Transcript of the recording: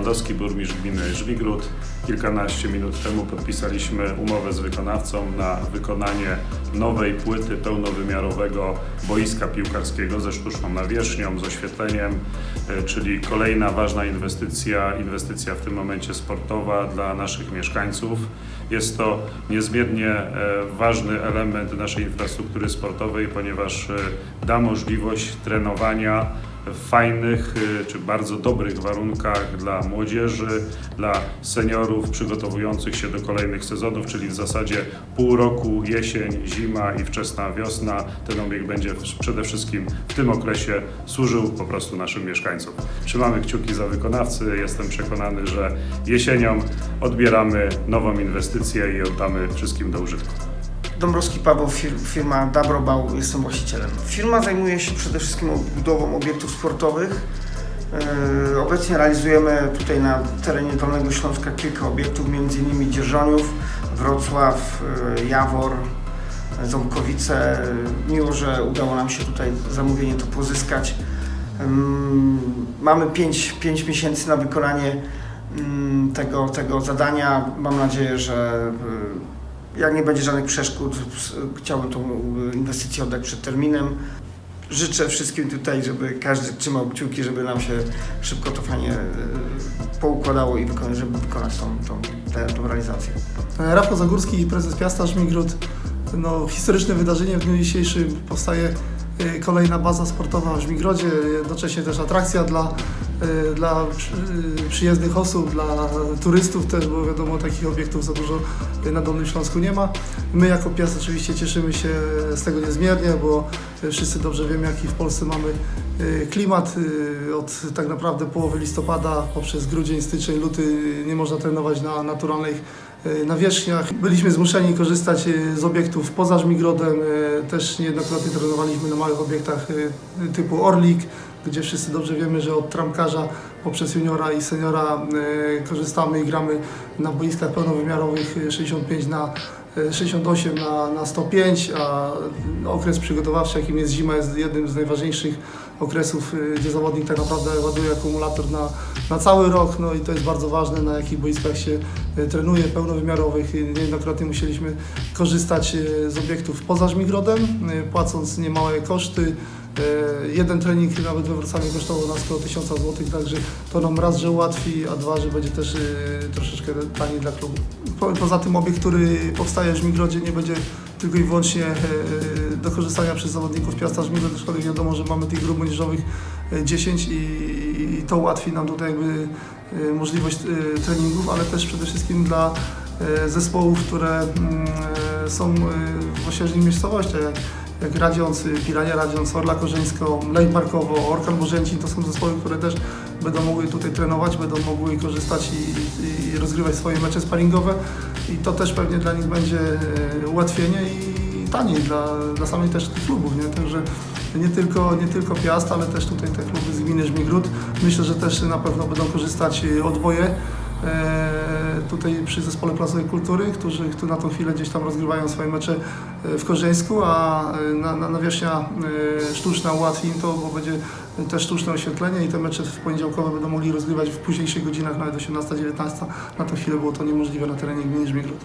Dąbrowski, burmistrz gminy Żwigród. Kilkanaście minut temu podpisaliśmy umowę z wykonawcą na wykonanie nowej płyty pełnowymiarowego boiska piłkarskiego ze sztuczną nawierzchnią, z oświetleniem, e, czyli kolejna ważna inwestycja, inwestycja w tym momencie sportowa dla naszych mieszkańców. Jest to niezmiernie e, ważny element naszej infrastruktury sportowej, ponieważ e, da możliwość trenowania w fajnych y, czy bardzo dobrych warunkach dla młodzieży, dla seniorów przygotowujących się do kolejnych sezonów, czyli w zasadzie pół roku, jesień, zima i wczesna wiosna. Ten obiekt będzie przede wszystkim w tym okresie służył po prostu naszym mieszkańcom. Trzymamy kciuki za wykonawcy. Jestem przekonany, że jesienią odbieramy nową inwestycję i oddamy wszystkim do użytku. Dąbrowski Paweł, fir- firma Dabrobał, jestem właścicielem. Firma zajmuje się przede wszystkim budową obiektów sportowych. Yy, Obecnie realizujemy tutaj na terenie Dolnego Śląska kilka obiektów, m.in. Dzierżoniów, Wrocław, yy, Jawor, Ząbkowice. Yy, Miło, że udało nam się tutaj zamówienie to pozyskać. Ym, Mamy 5, 5 miesięcy na wykonanie ym, tego, tego zadania. Mam nadzieję, że yy, jak nie będzie żadnych przeszkód, chciałbym tą inwestycję oddać przed terminem. Życzę wszystkim tutaj, żeby każdy trzymał kciuki, żeby nam się szybko to fajnie y, poukładało i wykonać, żeby wykonać tą, tą, tę, tą realizację. Rafał Zagórski, prezes Piasta Żmigród. No, historyczne wydarzenie w dniu dzisiejszym powstaje e, kolejna baza sportowa w Żmigrodzie, jednocześnie też atrakcja dla, e, dla przy- e, przyjezdnych osób, dla turystów też, bo wiadomo takich obiektów za dużo na Dolnym Śląsku nie ma. My jako Piast oczywiście cieszymy się z tego niezmiernie, bo wszyscy dobrze wiemy jaki w Polsce mamy e, klimat. Od tak naprawdę połowy listopada poprzez grudzień, styczeń, luty nie można trenować na naturalnych nawierzchniach. Byliśmy zmuszeni korzystać z obiektów poza Żmigrodem. Też niejednokrotnie trenowaliśmy na małych obiektach typu Orlik, gdzie wszyscy dobrze wiemy, że od tramkarza poprzez juniora i seniora e, korzystamy i gramy na boiskach pełnowymiarowych e, 65 na e, 68 na, na 105, a okres przygotowawczy, jakim jest zima, jest jednym z najważniejszych okresów, e, gdzie zawodnik tak naprawdę ładuje akumulator na, na cały rok, no i to jest bardzo ważne, na jakich boiskach się e, trenuje, pełnowymiarowych. Niejednokrotnie musieliśmy korzystać e, z obiektów poza Żmigrodem, e, płacąc niemałe koszty. E, Jeden trening nawet we Wrocławiu kosztował nas około 1000 zł, także to nam raz, że ułatwi, a dwa, że będzie też e, troszeczkę taniej dla klubu. Po, poza tym obiekt, który powstaje w Żmigrodzie nie będzie tylko i wyłącznie e, do korzystania przez zawodników Piasta Żmigrod, aczkolwiek wiadomo, że mamy tych grup młodzieżowych e, 10 i, to ułatwi nam tutaj jakby możliwość treningów, ale też przede wszystkim dla zespołów, które mm, są w osiedlnych miejscowościach, jak Radziąc, y, Pirania Radziąc, Orla Korzeńsko, Lej Parkowo, Orkan Bożęcin, to są zespoły, które też będą mogły tutaj trenować, będą mogły korzystać i, i rozgrywać swoje mecze sparingowe i to też pewnie dla nich będzie e, ułatwienie i taniej dla, dla samych też tych klubów, nie? Także nie tylko, nie tylko Piast, ale też tutaj te kluby z gminy Żmigród. Myślę, że też na pewno będą korzystać e, odboje e, tutaj przy Zespole Plazowej Kultury, którzy, którzy na tą chwilę gdzieś tam rozgrywają swoje mecze e, w Korzeńsku, a e, na, na, nawierzchnia e, sztuczna ułatwi im to, bo będzie też sztuczne oświetlenie i te mecze w poniedziałkowe będą mogli rozgrywać w późniejszych godzinach, nawet 18-19. Na tą chwilę było to niemożliwe na terenie gminy Żmigród.